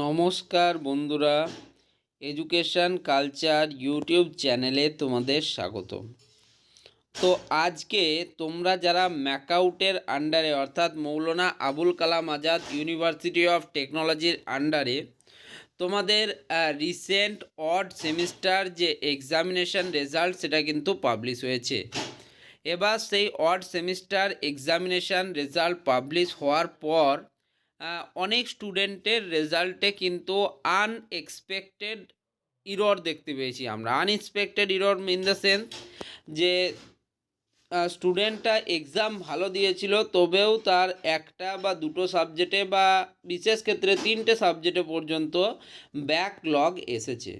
নমস্কার বন্ধুরা education culture YouTube চ্যানেলে তোমাদের স্বাগত তো আজকে তোমরা যারা ম্যাকাউটের আন্ডারে অর্থাৎ মৌলানা আবুল কালাম আজাদ ইউনিভার্সিটি অফ টেকনোলজির আন্ডারে তোমাদের রিসেন্ট অড সেমিস্টার যে এক্সামিনেশন রেজাল্ট সেটা কিন্তু পাবলিশ হয়েছে। এবার সেই odd semester examination result publish হওয়ার পর অনেক স্টুডেন্টের রেজাল্টে কিন্তু আনএক্সপেক্টেড ইরর দেখতে পেয়েছি আমরা। Unexpected error in the sense যে স্টুডেন্টটা এক্সাম ভালো দিয়েছিল, তবেও তার একটা বা দুটো সাবজেক্টে বা বিশেষ ক্ষেত্রে তিনটে সাবজেক্টে পর্যন্ত ব্যাকলগ এসেছে।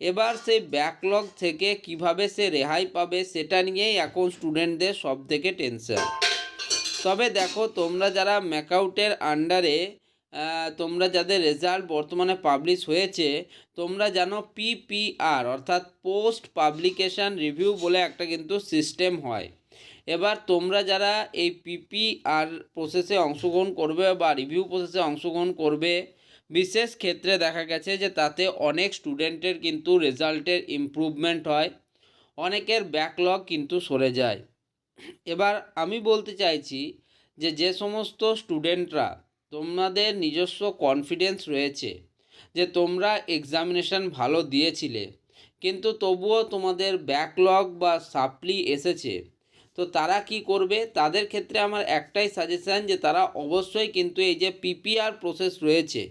এবার সেই ব্যাকলগ থেকে কীভাবে সে রেহাই পাবে, সেটা নিয়েই এখন স্টুডেন্টদের সব থেকে টেনশন তবে দেখো, তোমরা যারা ম্যাকাউটের আন্ডারে তোমরা যাদের রেজাল্ট বর্তমানে পাবলিশ হয়েছে, তোমরা জানো পিপিআর অর্থাৎ পোস্ট পাবলিকেশন রিভিউ বলে একটা কিন্তু সিস্টেম হয়। এবার তোমরা যারা এই পিপিআর প্রসেসে অংশগ্রহণ করবে বা রিভিউ প্রসেসে অংশগ্রহণ করবে, বিশেষ ক্ষেত্রে দেখা গেছে যে তাতে অনেক স্টুডেন্টের কিন্তু রেজাল্টের ইমপ্রুভমেন্ট হয়, অনেকের ব্যাকলগ কিন্তু সরে যায়। এবার আমি বলতে চাইছি যে যে সমস্ত স্টুডেন্টরা তোমাদের নিজস্ব কনফিডেন্স রয়েছে, যে তোমরা এক্সামিনেশন ভালো দিয়েছিলে, কিন্তু তবুও তোমাদের ব্যাকলগ বা সাপ্লি এসেছে, তো তারা কি করবে? তাদের ক্ষেত্রে আমার একটাই সাজেশান যে তারা অবশ্যই কিন্তু এই যে পিপিআর প্রসেস রয়েছে,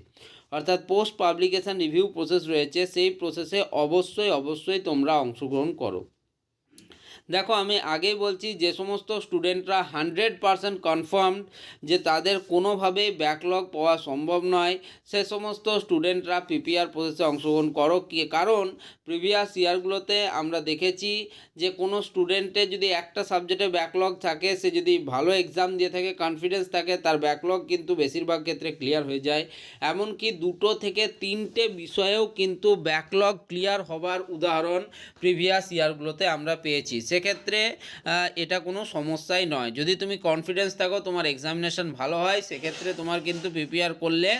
অর্থাৎ পোস্ট পাবলিকেশন রিভিউ প্রসেস রয়েছে, সেই প্রসেসে অবশ্যই অবশ্যই তোমরা অংশগ্রহণ করো। দেখো, আমি আগেই বলছি, যে সমস্ত স্টুডেন্টরা হান্ড্রেড পারসেন্ট কনফার্ম যে তাদের কোনোভাবেই ব্যাকলগ পাওয়া সম্ভব নয়। সে সমস্ত স্টুডেন্টরা পিপিআর প্রসেসে অংশগ্রহণ করো। কারণ প্রিভিয়াস ইয়ারগুলোতে আমরা দেখেছি যে কোনো স্টুডেন্টের যদি একটা সাবজেক্টে ব্যাকলগ থাকে, সে যদি ভালো এক্সাম দিয়ে থাকে, কনফিডেন্স থাকে, তার ব্যাকলগ কিন্তু বেশিরভাগ ক্ষেত্রে ক্লিয়ার হয়ে যায়। এমনকি দুটো থেকে তিনটে বিষয়েও কিন্তু ব্যাকলগ ক্লিয়ার হবার উদাহরণ প্রিভিয়াস ইয়ারগুলোতে আমরা পেয়েছি। সেক্ষেত্রে এটা কোনো সমস্যাই নয়। যদি তুমি কনফিডেন্স থাকো তোমার এক্সামিনেশন ভালো হয়, সেক্ষেত্রে তোমার কিন্তু প্রিপেয়ার করলে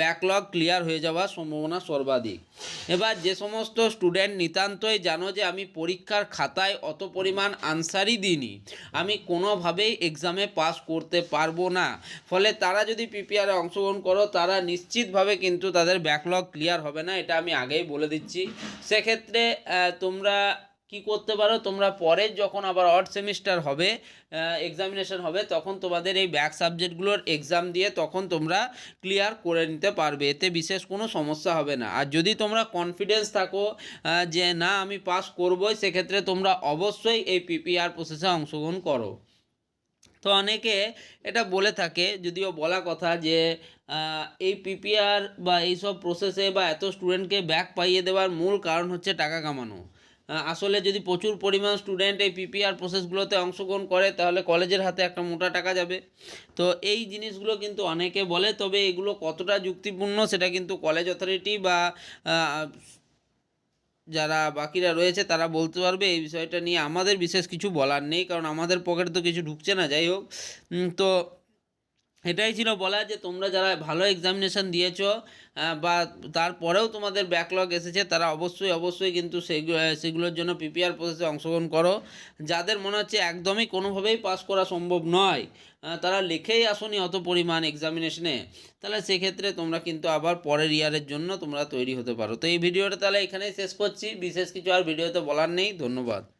ব্যাকলগ ক্লিয়ার হয়ে যাওয়ার সম্ভাবনা সর্বাধিক। এবার যে সমস্ত স্টুডেন্ট নিতান্তই জানো যে আমি পরীক্ষার খাতায় অত পরিমাণ আনসারই দিইনি। আমি কোনোভাবেই এক্সামে পাস করতে পারব না। ফলে তারা যদি পিপিআরে অংশগ্রহণ করো, তারা নিশ্চিতভাবে কিন্তু তাদের ব্যাকলগ ক্লিয়ার হবে না, এটা আমি আগেই বলে দিচ্ছি। সেক্ষেত্রে তোমরা কি করতে পারো? তোমরা পরের যখন আবার অড সেমিস্টার হবে এক্সামিনেশন হবে, তখন তোমাদের এই ব্যাক সাবজেক্টগুলোর এক্সাম দিয়ে তখন তোমরা ক্লিয়ার করে নিতে পারবে। এতে বিশেষ কোনো সমস্যা হবে না। আর যদি তোমরা কনফিডেন্স থাকো যে না, আমি পাস করবোই, সেক্ষেত্রে তোমরা অবশ্যই এই পিপিআর প্রসেসে অংশগ্রহণ করো। তো অনেকে এটা বলে থাকে, যদিও বলা কথা যে এই পিপিআর বা এইসব প্রসেসে বা এত স্টুডেন্টকে ব্যাক পাইয়ে দেওয়ার মূল কারণ হচ্ছে টাকা কামানো। আসলে যদি প্রচুর পরিমাণ স্টুডেন্ট এই পিপিআর প্রসেসগুলোতে অংশগ্রহণ করে, তাহলে কলেজের হাতে একটা মোটা টাকা যাবে। তো এই জিনিসগুলো কিন্তু অনেকে বলে, তবে এগুলো কতটা যুক্তিপূর্ণ সেটা কিন্তু কলেজ অথরিটি বা যারা বাকিরা রয়েছে তারা বলতে পারবে। এই বিষয়টা নিয়ে আমাদের বিশেষ কিছু বলার নেই, কারণ আমাদের পকেটে তো কিছু ঢুকছে না। যাই হোক তো এটাই ছিল বলা যে তোমরা যারা ভালো এক্সামিনেশন দিয়েছ বা তারপরেও তোমাদের ব্যাকলগ এসেছে, তারা অবশ্যই অবশ্যই কিন্তু সেগুলো সেগুলোর জন্য পিপিআর প্রসেসে অংশগ্রহণ করো। যাদের মনে হচ্ছে একদমই কোনোভাবেই পাস করা সম্ভব নয় তারা লিখেই আসনি অত পরিমাণ এক্সামিনেশনে তাহলে সেক্ষেত্রে তোমরা কিন্তু আবার পরের ইয়ারের জন্য তোমরা তৈরি হতে পারো। তো এই ভিডিওটা তাহলে এখানেই শেষ করছি। বিশেষ কিছু আর ভিডিওতে বলার নেই। ধন্যবাদ।